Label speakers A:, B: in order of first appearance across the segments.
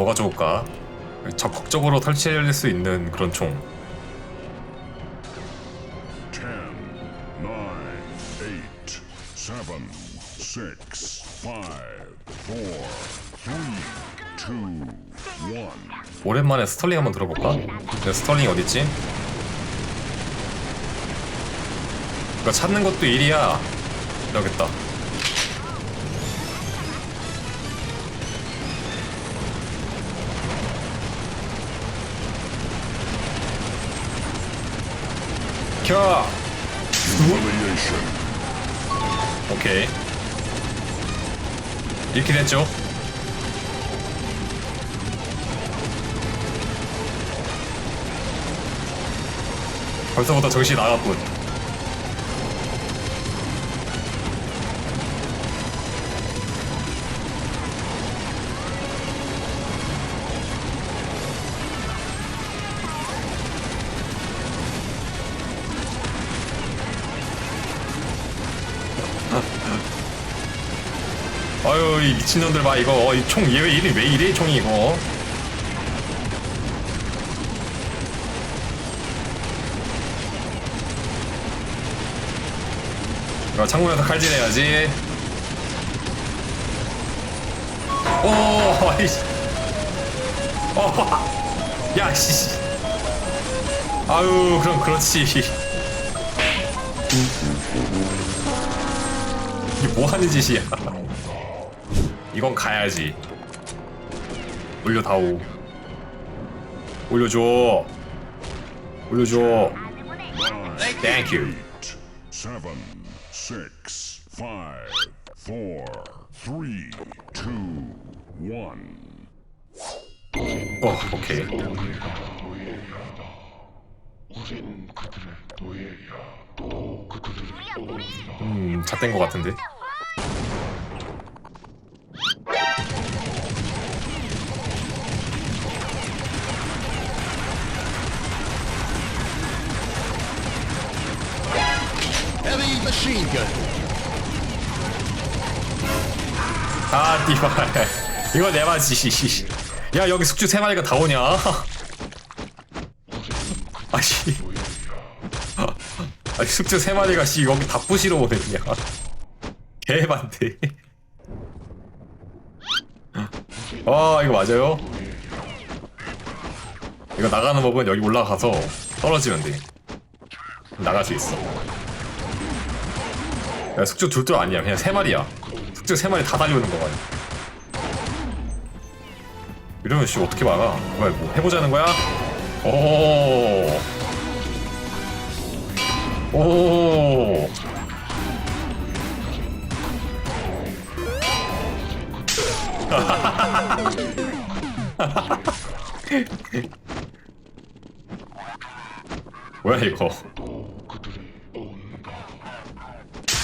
A: 뭐가 좋을까? 적극적으로 설치할 수 있는 그런 총.
B: 10, 9, 8, 7, 6, 5, 4, 3, 2, 1.
A: 오랜만에 스털링 한번 들어볼까? 근데 스털링이 어딨지? 이거 찾는 것도 일이야. 여깄다. 켜!
B: Humiliation.
A: 오케이. 이렇게 됐죠? 벌써부터 정신이 나갔군. 아유 이 미친놈들 봐 이거. 어, 이총 얘 왜 이래 왜 이래 총이 이거. 이거 창문에서 칼질해야지. 오 아이씨. 어 야씨. 아유 그럼 그렇지. 이게 뭐 하는 짓이야 이건 가야지. 올려다오. 올려줘. 올려줘.
B: Nine,
A: Thank you.
B: eight, seven, six, five, four, three, two, one.
A: 어, 오케이.
C: 우린 그들의 노예야. 또 그들을.
A: 음, 것 같은데. 아, 띠발. 이거 내 맛이. 야, 여기 숙주 세 마리가 다 오냐? 아씨. 아니, 숙주 세 마리가 씨 여기 다 부시러 오네 그냥. 개반대. 아, 이거 맞아요? 이거 나가는 법은 여기 올라가서 떨어지면 돼. 나갈 수 있어. 야, 숙주 둘둘 아니야. 그냥 세 마리야. 숙주 세 마리 다 달려오는 거야. 이러면 씨 어떻게 막아? 뭐야, 뭐 해보자는 거야? 오. 오. 뭐야 이거?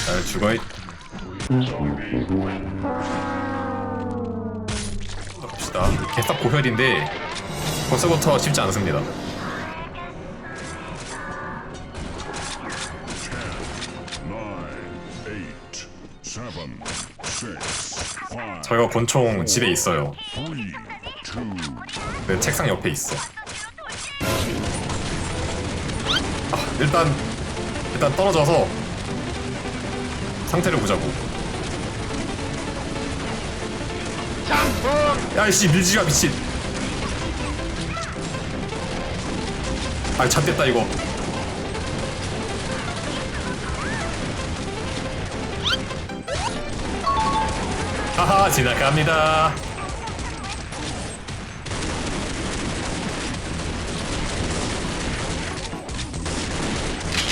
A: 잘 죽어 있. 봅시다. 개싹 고혈인데 벌써부터 쉽지 않습니다. 저희가 권총 집에 있어요. 내 책상 옆에 있어. 아, 일단 일단 떨어져서 상태를 보자고. 야이씨 밀지마 미친. 아 잣됐다 이거. 하하 지나갑니다.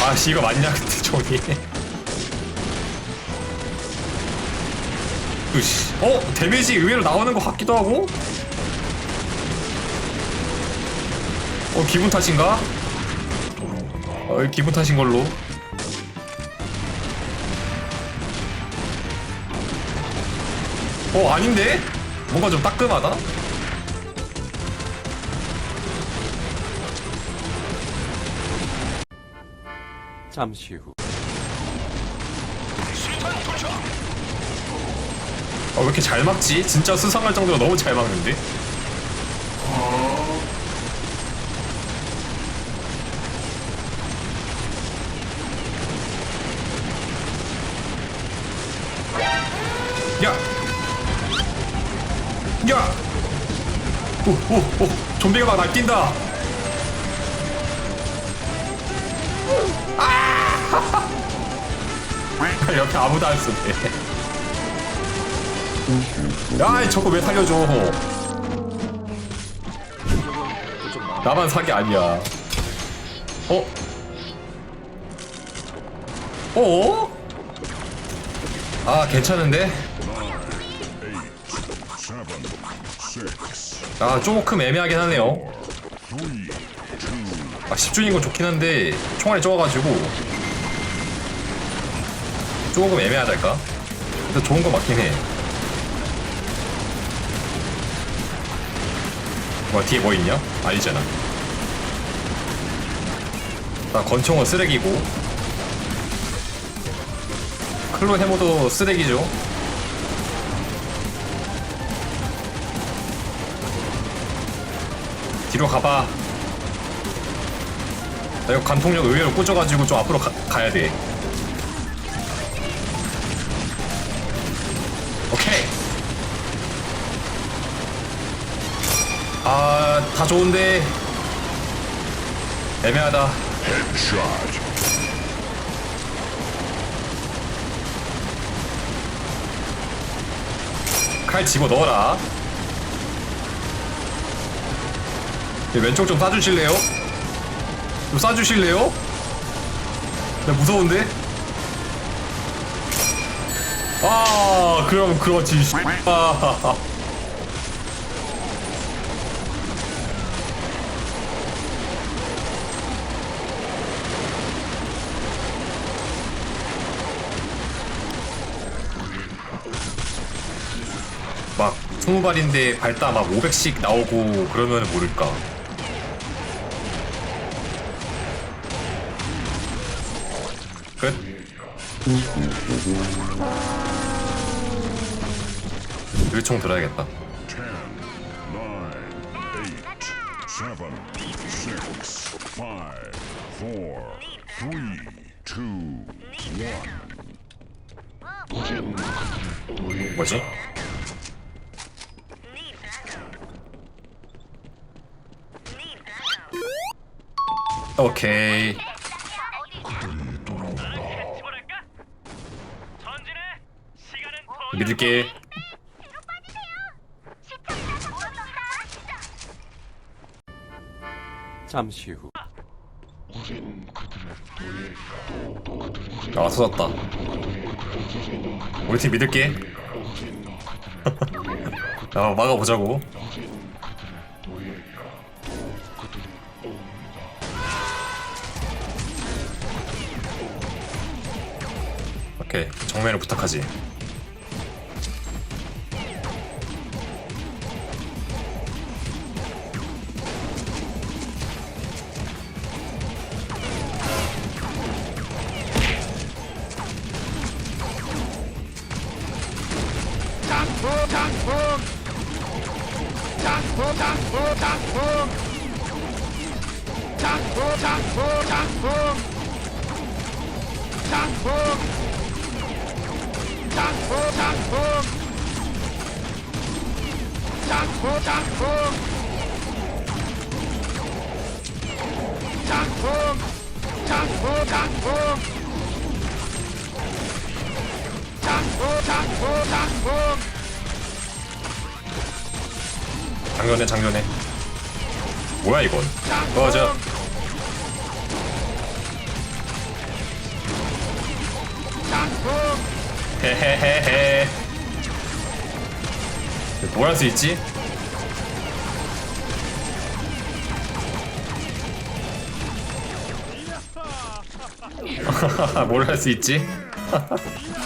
A: 아씨 이거 맞냐 근데 저기 으씨 어? 데미지 의외로 나오는 것 같기도 하고 어 기분 탓인가? 어 기분 탓인 걸로 어 아닌데? 뭔가 좀 따끔하다?
D: 잠시 후
A: 아, 왜 이렇게 잘 막지? 진짜 수상할 정도로 너무 잘 막는데? 야! 야! 오, 오, 오! 좀비가 막 날뛴다! 아! 옆에 아무도 안 쏘네. 야, 저거 왜 살려줘? 나만 사기 아니야. 어? 어? 아, 괜찮은데? 아, 조금 애매하긴 하네요. 아, 10준인 건 좋긴 한데, 총알이 적어가지고. 조금 애매하달까? 근데 좋은 거 맞긴 해. 뭐, 뒤에 뭐 있냐? 아니잖아. 나 건총은 쓰레기고. 클론 해모도 쓰레기죠. 뒤로 가봐. 나 이거 관통력 의외로 꽂아가지고 좀 앞으로 가, 가야 돼. 다 좋은데. 애매하다. 칼 집어 넣어라. 네, 왼쪽 좀 쏴주실래요? 좀 쏴주실래요? 나 무서운데? 아, 그럼 그렇지. 아, 막 20발인데 발다 막 500씩 나오고 그러면 모를까. 끝. 일총 들어야겠다.
B: ten, nine, eight, seven, six, five, four, three, two, one.
C: 우린 그들의 노예
A: 뭐지? 오케이. 믿을게.
D: 잠시 후.
A: 아, 터졌다. 우리 팀 믿을게. 아, 막아보자고. 오케이. 정면을 부탁하지. 장 전해, 장전해. 뭐야, 이건? 꺼져. 헤헤헤헤. 뭘 할 수 있지? 뭘 할 수 있지?